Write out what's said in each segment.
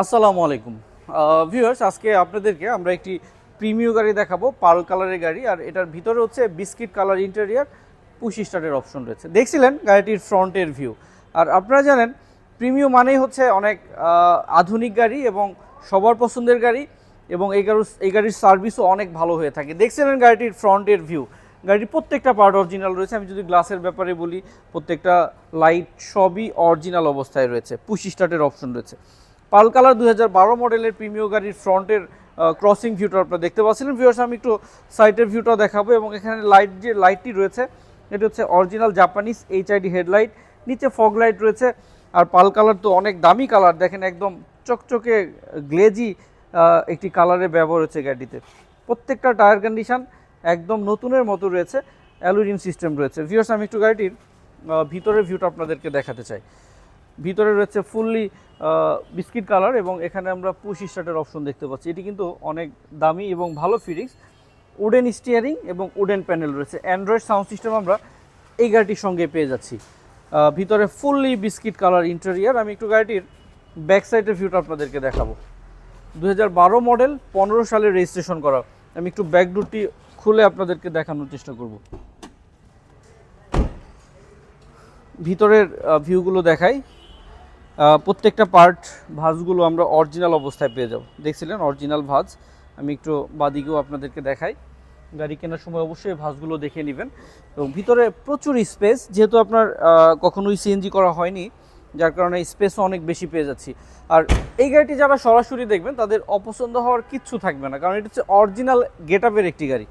আসসালামু আলাইকুম। ভিউয়ার্স আজকে আপনাদেরকে আমরা একটি প্রিমিয় গাড়ি দেখাবো, পার্ল কালারের গাড়ি, আর এটার ভিতরে হচ্ছে বিস্কিট কালার ইন্টেরিয়ার পুশ স্টার্টের অপশন রয়েছে। দেখছিলেন গাড়িটির ফ্রন্টের ভিউ আর আপনারা জানেন প্রিমিয় মানেই হচ্ছে অনেক আধুনিক গাড়ি এবং সবার পছন্দের গাড়ি, এবং এই গাড়ি এই গাড়ির সার্ভিসও অনেক ভালো হয়ে থাকে। দেখছিলেন গাড়িটির ফ্রন্টের ভিউ গাড়ির প্রত্যেকটা পার্ট অরিজিনাল রয়েছে। আমি যদি গ্লাসের ব্যাপারে বলি, প্রত্যেকটা লাইট সবই অরিজিনাল অবস্থায় রয়েছে। পুশ স্টার্টের অপশন রয়েছে। পাল কালার দু হাজার বারো মডেলের প্রিমিয় গাড়ির ফ্রন্টের ক্রসিং ভিউটা আপনারা দেখতে পাচ্ছিলেন। ভিউয়ার্স আমি একটু সাইডের ভিউটা দেখাবো এবং এখানে লাইট যে লাইটটি রয়েছে, এটি হচ্ছে অরিজিনাল জাপানিজ এইচআইডি হেডলাইট নিচে ফগ লাইট রয়েছে আর পাল কালার তো অনেক দামি কালার, দেখেন একদম চকচকে গ্লেজি একটি কালারের ব্যবহার হচ্ছে গাড়িতে প্রত্যেকটা টায়ার কন্ডিশন একদম নতুনের মতো রয়েছে অ্যালুমিনিয়াম সিস্টেম রয়েছে। ভিউয়ার্স আমি একটু গাড়িটির ভিতরের ভিউটা আপনাদেরকে দেখাতে চাই। ভিতরে রয়েছে ফুললি বিস্কিট কালার এবং এখানে আমরা পুশ স্টার্টের অপশন দেখতে পাচ্ছি। এটি কিন্তু অনেক দামি এবং ভালো ফিটিংস। উডেন স্টিয়ারিং এবং উডেন প্যানেল রয়েছে। অ্যান্ড্রয়েড সাউন্ড সিস্টেম আমরা এই গাড়িটির সঙ্গে পেয়ে যাচ্ছি। ভিতরে ফুললি বিস্কিট কালার ইন্টেরিয়ার আমি একটু গাড়িটির ব্যাক সাইডের ভিউটা আপনাদেরকে দেখাবো। দু হাজার বারো মডেল পনেরো সালে রেজিস্ট্রেশন করা। আমি একটু ব্যাক ডোরটি খুলে আপনাদেরকে দেখানোর চেষ্টা করব। ভিতরের ভিউগুলো দেখাই। প্রত্যেকটা পার্ট ভাঁজগুলো আমরা অরিজিনাল অবস্থায় পেয়ে যাব। দেখছিলেন? অরিজিনাল ভাঁজ। আমি একটু বাদিকেও আপনাদেরকে দেখাই। গাড়ি কেনার সময় অবশ্যই ভাঁজগুলো দেখে নেবেন। এবং ভিতরে প্রচুর স্পেস যেহেতু আপনার কখনোই সিএনজি করা হয়নি, যার কারণে স্পেসও অনেক বেশি পেয়ে যাচ্ছি। আর এই গাড়িটি যারা সরাসরি দেখবেন, তাদের অপছন্দ হওয়ার কিচ্ছু থাকবে না। কারণ এটা হচ্ছে অরিজিনাল গেট আপের একটি গাড়ি।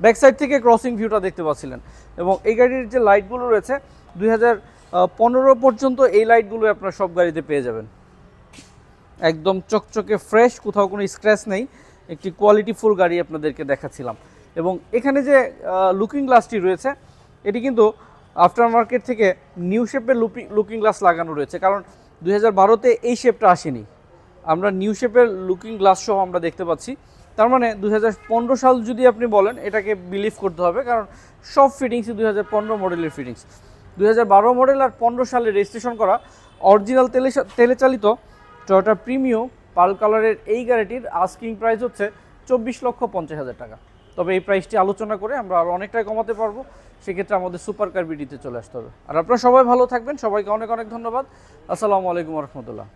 ব্যাক সাইড থেকে ক্রসিং ভিউটা দেখতে পাচ্ছিলেন। এবং এই গাড়ির যে লাইটগুলো রয়েছে, দুই হাজার পনেরো পর্যন্ত এই লাইটগুলো আপনার সব গাড়িতে পেয়ে যাবেন। একদম চকচকে ফ্রেশ কোথাও কোনো স্ক্র্যাচ নেই। একটি কোয়ালিটি ফুল গাড়ি আপনাদেরকে দেখাচ্ছিলাম। এবং এখানে যে লুকিং গ্লাসটি রয়েছে, এটি কিন্তু আফটার মার্কেট থেকে নিউ শেপের লুপিং লুকিং গ্লাস লাগানো রয়েছে। কারণ দুই হাজার বারোতে এই শেপটা আসেনি। আমরা নিউ শেপের লুকিং গ্লাস সহ আমরা দেখতে পাচ্ছি। তার মানে দুই হাজার পনেরো সাল যদি আপনি বলেন, এটাকে বিলিভ করতে হবে। কারণ সব ফিটিংসই দুই হাজার পনেরো মডেলের ফিটিংস দুই হাজার বারো মডেল আর পনেরো সালে রেজিস্ট্রেশন করা অরিজিনাল তেলে তেলে চালিত টয়োটা প্রিমিও পাল কালারের এই গাড়িটির আস্কিং প্রাইস হচ্ছে চব্বিশ লক্ষ পঞ্চাশ হাজার টাকা। তবে এই প্রাইসটি আলোচনা করে আমরা আরও অনেকটাই কমাতে পারব, সেক্ষেত্রে আমাদের সুপার কার বিডিতে চলে আসতে হবে। আর আপনারা সবাই ভালো থাকবেন, সবাইকে অনেক অনেক ধন্যবাদ। আসসালামু আলাইকুম রহমতুল্লাহ।